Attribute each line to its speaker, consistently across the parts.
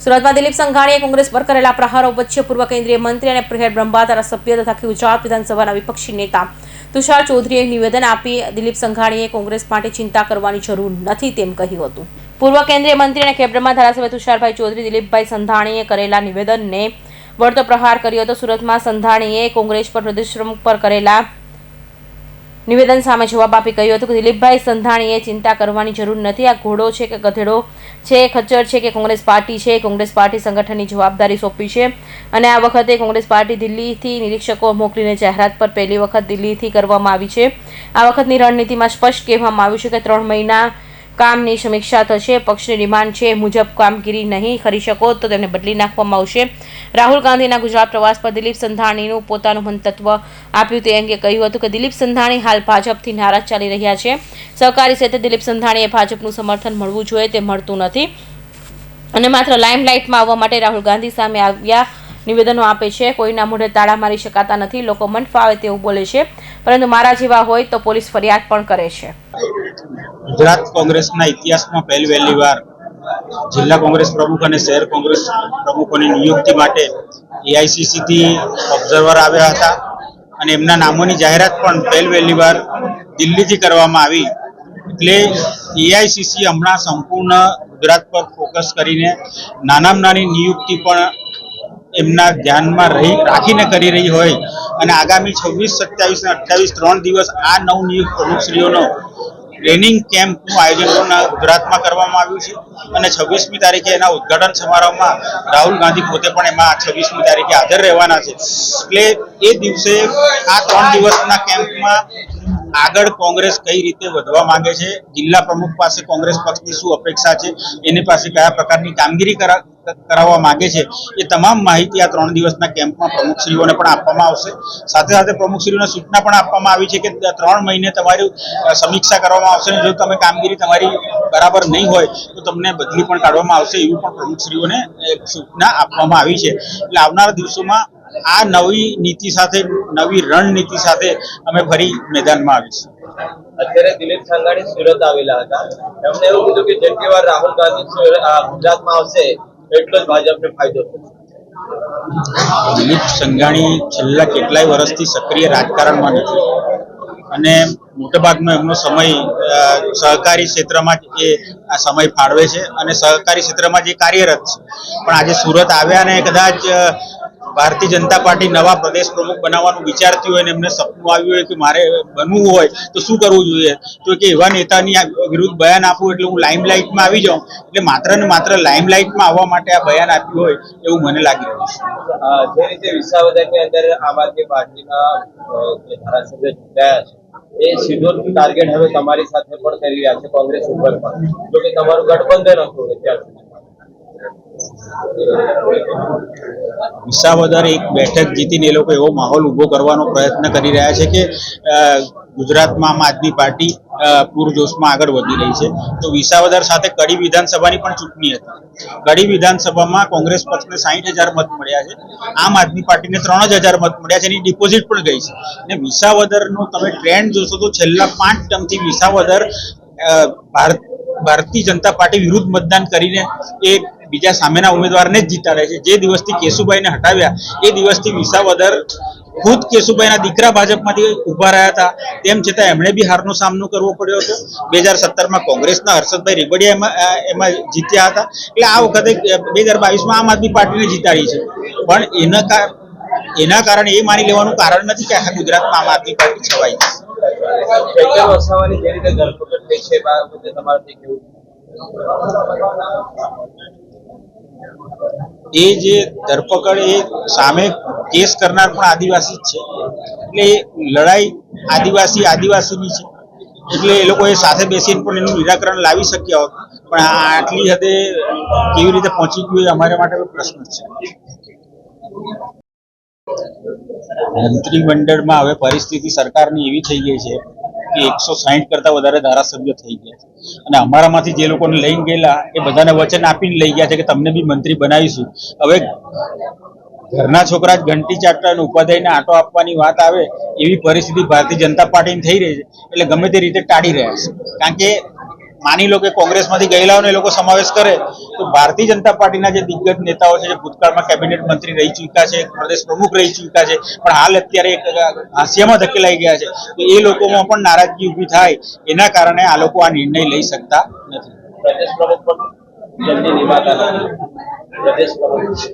Speaker 1: સુરતમાં દિલીપ સંઘાણીએ કોંગ્રેસ પર કરેલા પ્રહારો વચ્ચે પૂર્વ કેન્દ્રીય મંત્રી અને પ્રહેર બ્રહ્મા ધારાસભ્ય તથા ગુજરાત વિધાનસભાના વિપક્ષી નેતા તુષાર ચૌધરીએ નિવેદન આપી દિલીપ સંઘાણીએ કોંગ્રેસ માટે ચિંતા કરવાની જરૂર નથી તેમ કહ્યું હતું. પૂર્વ કેન્દ્રીય મંત્રી અને ખેબ્રહ્મા ધારાસભ્ય તુષારભાઈ ચૌધરી દિલીપભાઈ સંધાણીએ કરેલા નિવેદનને વળતો પ્રહાર કર્યો હતો. સુરતમાં સંધાણીએ કોંગ્રેસ પર પ્રદેશ પર કરેલા નિવેદન સામે જવાબ આપી કહ્યું હતું કે દિલીપભાઈ સંધાણીએ ચિંતા કરવાની જરૂર નથી. આ ઘોડો છે કે ગધેડો છે, ખચ્ચર છે કે કોંગ્રેસ પાર્ટી છે, કોંગ્રેસ પાર્ટી સંગઠનની જવાબદારી સોંપી છે. અને આ વખતે કોંગ્રેસ પાર્ટી દિલ્હીથી નિરીક્ષકો મોકલીને જાહેરાત પર પહેલી વખત દિલ્હીથી કરવામાં આવી છે. આ વખતની રણનીતિમાં સ્પષ્ટ કહેવામાં આવ્યું છે કે ત્રણ મહિના કામની સમીક્ષા થશે, પક્ષની ડિમાન્ડ છે મુજબ કામગીરી નહીં કરી શકો તો તેમને બદલી નાખવામાં આવશે. રાહુલ ગાંધીના ગુજરાત પ્રવાસ પર દિલીપ સંધાણીનું પોતાનું મંતત્વ આપ્યું તે અંગે કહ્યું હતું કે દિલીપ સંધાણી હાલ ભાજપથી નારાજ ચાલી રહ્યા છે. સહકારી ક્ષેત્રે દિલીપ સંધાણીએ ભાજપનું સમર્થન મળવું જોઈએ તે મળતું નથી. અને માત્ર લાઇમલાઇટમાં આવવા માટે રાહુલ ગાંધી સામે આવ્યા નિવેદનો આપે છે. કોઈના મોઢે તાળા મારી શકાતા નથી. લોકો મન ફાવે તેવું બોલે છે. પરંતુ મારા જેવા હોય તો પોલીસ ફરિયાદ પણ કરે છે.
Speaker 2: ગુજરાત કોંગ્રેસના ઇતિહાસમાં પહેલી વહેલી વાર જિલ્લા કોંગ્રેસ પ્રમુખ અને શહેર કોંગ્રેસ પ્રમુખોની નિયુક્તિ માટે એઆઈસીસીથી ઓબ્ઝર્વર આવ્યા હતા અને એમના નામોની જાહેરાત પણ પહેલી વહેલી વાર દિલ્હીથી કરવામાં આવી. એટલે એઆઈસીસી હમણાં સંપૂર્ણ ગુજરાત પર ફોકસ કરીને નાનામાં નાની નિયુક્તિ પણ એમના ધ્યાનમાં રહી, રાખીને કરી રહી હોય અને આગામી છવ્વીસ, સત્યાવીસ અને અઠ્યાવીસ ત્રણ દિવસ આ નવ નિયુક્ત પ્રમુખશ્રીઓનો ટ્રેનિંગ કેમ્પનું આયોજન ગુજરાતમાં કરવામાં આવ્યું છે. અને છવ્વીસમી તારીખે એના ઉદ્ઘાટન સમારોહમાં રાહુલ ગાંધી પોતે પણ એમાં છવ્વીસમી તારીખે હાજર રહેવાના છે. એટલે એ દિવસે આ ત્રણ દિવસના કેમ્પમાં આગળ કોંગ્રેસ કઈ રીતે વધવા માંગે છે? જિલ્લા પ્રમુખ પાસે કોંગ્રેસ પક્ષની શું અપેક્ષા છે? એની પાસે કયા પ્રકારની કામગીરી કરા- કરાવવા માંગે છે? એ તમામ માહિતી આ ત્રણ દિવસના કેમ્પમાં પ્રમુખશ્રીઓને પણ આપવામાં આવશે. સાથે સાથે પ્રમુખશ્રીઓને સૂચના પણ આપવામાં આવી છે કે ત્રણ મહિને તમારી સમીક્ષા કરવામાં આવશે અને જો તમે કામગીરી તમારી બરાબર નહીં હોય, તો તમને બદલી પણ કાઢવામાં આવશે એવું પણ પ્રમુખશ્રીઓને સૂચના આપવામાં આવી છે. એટલે આવનારા દિવસોમાં આ નવી નીતિ સાથે નવી રણનીતિ સાથે અમે ફરી મેદાનમાં આવીશું.
Speaker 3: અત્યારે દિલીપ સંઘાણી સુરત આવેલા હતા. એમને એવું કીધું કે જેટલી વાર રાહુલ ગાંધી ગુજરાતમાં આવશે એટલો જ ભાજપને ફાયદો થશે.
Speaker 2: દિલીપ સંઘાણી છેલ્લા કેટલાય વર્ષથી સક્રિય રાજકારણમાં નથી. અને મોટાભાગનો એમનો સમય સહકારી ક્ષેત્રમાં જ એ સમય ફાળવે છે અને સહકારી ક્ષેત્રમાં જે કાર્યરત છે. પણ આજે સુરત આવ્યા અને કદાચ ભારતીય જનતા પાર્ટી નવા પ્રદેશ પ્રમુખ બનાવવાનું વિચારતી હોય અને એમને સપનું આવ્યું હોય કે મારે બનવું હોય, તો શું કરવું જોઈએ? તો કે એવા નેતાની વિરુદ્ધ બયાન આપવું એટલે હું લાઇમલાઇટમાં આવી જાઉં. એટલે માત્ર ને માત્ર લાઇમલાઇટમાં આવવા માટે આ બયાન આપ્યું હોય એવું મને લાગી રહ્યું છે.
Speaker 3: જે રીતે વિસાવદરની અંદર આમ આદમી પાર્ટીના ધારાસભ્ય ચૂંટાયા છે, એ સીધો ટાર્ગેટ હવે તમારી સાથે પણ કરી રહ્યા છે કોંગ્રેસ ઉપર પણ. જો કે તમારું ગઠબંધન હતું અત્યાર સુધી.
Speaker 2: વિસાવદર એક બેઠક જીતીને એ લોકો એવો માહોલ ઊભો કરવાનો પ્રયત્ન કરી રહ્યા છે કે ગુજરાતમાં આમ આદમી પાર્ટી પૂરજોશમાં આગળ વધી રહી છે. તો વિસાવદર સાથે કડી વિધાનસભાની પણ ચૂંટણી હતી. કડી વિધાનસભામાં કોંગ્રેસ પક્ષને સાહીઠ હજાર મત મળ્યા છે. આમ આદમી પાર્ટીને ત્રણ જ હજાર મત મળ્યા છે એની ડિપોઝિટ પણ ગઈ છે. અને વિસાવદરનો તમે ટ્રેન્ડ જોશો તો છેલ્લા પાંચ ટર્મથી વિસાવદર ભારત, ભારતીય જનતા પાર્ટી વિરુદ્ધ મતદાન કરીને એ બીજા સામેના ઉમેદવારને જ જીતાડે છે. જે દિવસથી કેશુભાઈને હટાવ્યા, એ દિવસથી વિસાવદર ખુદ કેશુભાઈના દીકરા ભાજપમાંથી ઊભા રહ્યા હતા. તેમ છતાં એમણે બી હારનો સામનો કરવો પડ્યો હતો. બે હજાર સત્તરમાં કોંગ્રેસના હર્ષદભાઈ રેબડિયા એમાં એમાં જીત્યા હતા. એટલે આ વખતે બે હજાર બાવીસમાં આમ આદમી પાર્ટીને જીતાડી છે. પણ એના એના કારણે એ માની લેવાનું કારણ નથી કે આખા ગુજરાતમાં આમ આદમી પાર્ટી છવાઈ છે.
Speaker 3: એ
Speaker 2: જે ધરપકડ એ સામે કેસ કરનાર પણ આદિવાસી જ છે. એટલે લડાઈ આદિવાસી આદિવાસીની છે. એટલે એ લોકો એ સાથે બેસીને પણ એનું નિરાકરણ લાવી શક્યા હોત. પણ આ આટલી હદે કેવી રીતે પહોંચી ગયું એ અમારા માટે પ્રશ્ન છે. મંત્રીમંડળમાં હવે પરિસ્થિતિ સરકારની એવી થઈ ગઈ છે કે એકસો સાહીઠ કરતા વધારે ધારાસભ્યો થઈ ગયા છે. અને અમારામાંથી જે લોકોને લઈને ગયેલા, એ બધાને વચન આપીને લઈ ગયા છે કે તમને બી મંત્રી બનાવીશું. હવે ઘરના છોકરા જ ઘંટી ચાટતા અને ઉપાધ્યાયને આંટો આપવાની વાત આવે, એવી પરિસ્થિતિ ભારતીય જનતા પાર્ટીની થઈ રહી છે. એટલે ગમે તે રીતે ટાળી રહ્યા છે. કારણ કે માની લો કે કોંગ્રેસમાંથી ગયેલાઓને એ લોકો સમાવેશ કરે તો ભારતીય જનતા પાર્ટીના જે દિગ્ગજ નેતાઓ છે જે ભૂતકાળમાં કેબિનેટ મંત્રી રહી ચૂક્યા છે પ્રદેશ પ્રમુખ રહી ચૂક્યા છે પણ હાલ અત્યારે એક હાંસિયામાં ધકેલાઈ ગયા છે તો એ લોકોમાં પણ નારાજગી ઊભી થાય એના કારણે આ લોકો આ નિર્ણય લઈ શકતા નથી.
Speaker 3: પ્રદેશ પ્રમુખ.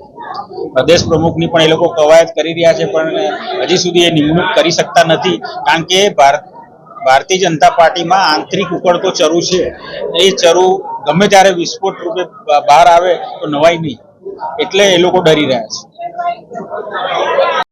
Speaker 3: પ્રદેશ
Speaker 2: પ્રમુખની પણ એ લોકો કવાયત કરી રહ્યા છે પણ હજી સુધી એ નિમણૂક કરી શકતા નથી કારણ કે ભારત ભારતીય જનતા પાર્ટીમાં આંતરિક ઉકળતો ચરુ છે. એ ચરુ ગમે ત્યારે વિસ્ફોટ રૂપે બહાર આવે તો નવાય નહીં. એટલે એ લોકો ડરી રહ્યા છે.